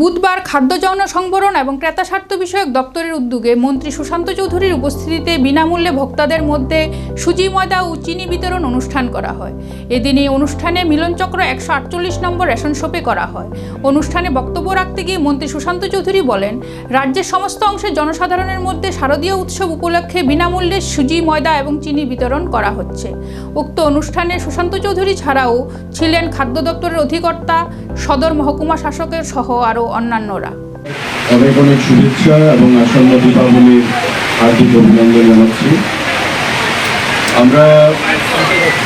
বুধবার খাদ্য যৌন সংবরণ এবং ক্রেতা স্বার্থ বিষয়ক দপ্তরের উদ্যোগে মন্ত্রী সুশান্ত চৌধুরীর উপস্থিতিতে বিনামূল্যে ভোক্তাদের মধ্যে সুজি, ময়দা ও চিনি বিতরণ অনুষ্ঠান করা হয়। এদিন এই অনুষ্ঠানে মিলনচক্র একশো আটচল্লিশ নম্বর রেশন শপে করা হয়। অনুষ্ঠানে বক্তব্য রাখতে গিয়ে মন্ত্রী সুশান্ত চৌধুরী বলেন, রাজ্যের সমস্ত অংশের জনসাধারণের মধ্যে শারদীয় উৎসব উপলক্ষে বিনামূল্যে সুজি, ময়দা এবং চিনি বিতরণ করা হচ্ছে। উক্ত অনুষ্ঠানে সুশান্ত চৌধুরী ছাড়াও ছিলেন খাদ্য দপ্তরের অধিকর্তা, সদর মহকুমা শাসকের সহ আরও অন্যান্যরা। অনেক অনেক শুভেচ্ছা এবং আসন্ন দীপাবলির হার্দিক অভিনন্দন জানাচ্ছি। আমরা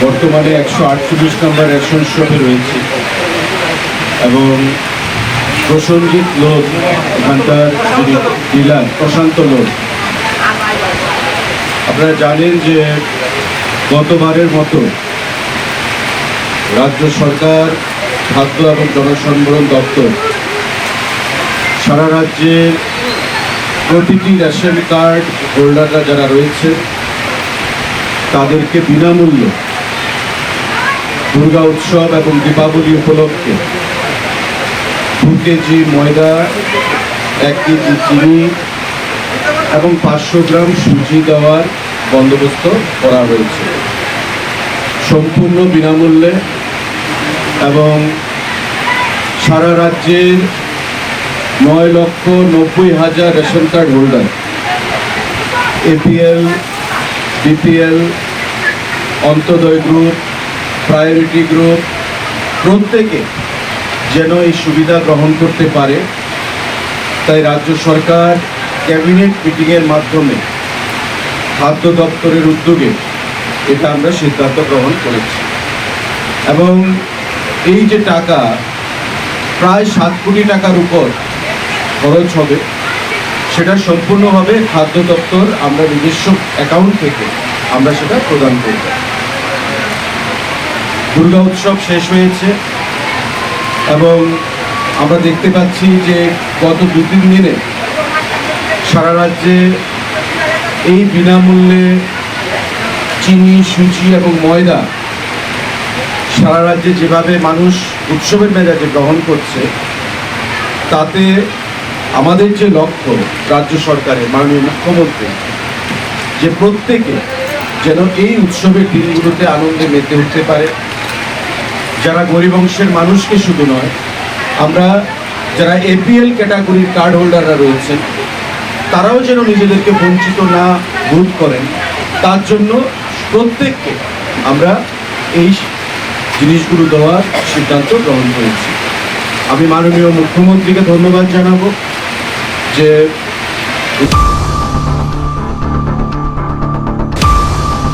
বর্তমানে একশো আটচল্লিশ নম্বর রেশন শপে রয়েছি এবং প্রসঞ্জিৎ লোক এখানকার ডিলার প্রশান্ত লোক আপনারা জানেন যে গতবারের মতো রাজ্য সরকার, খাদ্য এবং জনসংবরণ দপ্তর সারা রাজ্যের প্রতিটি রেশন কার্ড হোল্ডাররা যারা রয়েছে, তাদেরকে বিনামূল্যে দুর্গা উৎসব এবং দীপাবলি উপলক্ষে দু কেজি ময়দা, এক কেজি চিনি এবং পাঁচশো গ্রাম সুজি দেওয়ার বন্দোবস্ত করা হয়েছে। সম্পূর্ণ বিনামূল্যে এবং সারা রাজ্যের নয় লক্ষ নব্বই হাজার ration card holder. APL, BPL, Antyodaya group, priority group, প্রত্যেকে যেন এই সুবিধা গ্রহণ করতে পারে। তাই রাজ্য সরকার ক্যাবিনেট মিটিংয়ের মাধ্যমে খাদ্য দপ্তরের উদ্যোগে এটা আমরা সিদ্ধান্ত গ্রহণ করেছি। এবং এই যে টাকা, প্রায় সাত কোটি টাকার উপর খরচ হবে, সেটা সম্পূর্ণভাবে খাদ্য দপ্তর আমরা নিজস্ব অ্যাকাউন্ট থেকে আমরা সেটা প্রদান করব। দুর্গা উৎসব শেষ হয়েছে এবং আমরা দেখতে পাচ্ছি যে গত দু তিন দিনে সারা রাজ্যে এই বিনামূল্যে চিনি সুচি এবং ময়দা সারা রাজ্যে যেভাবে মানুষ উৎসবের মেজাজে গ্রহণ করছে, তাতে আমাদের যে লক্ষ্য রাজ্য সরকারের মাননীয় মুখ্যমন্ত্রী, যে প্রত্যেকে যেন এই উৎসবের দিনগুলোতে আনন্দে মেতে উঠতে পারে। যারা গরিব অংশের মানুষকে শুধু নয়, আমরা যারা এপিএল ক্যাটাগরির কার্ড হোল্ডাররা রয়েছেন, তারাও যেন নিজেদেরকে বঞ্চিত না বোধ করেন, তার জন্য প্রত্যেককে আমরা এই জিনিসগুলো দেওয়ার সিদ্ধান্ত গ্রহণ করেছি। আমি মাননীয় মুখ্যমন্ত্রীকে ধন্যবাদ জানাব। যে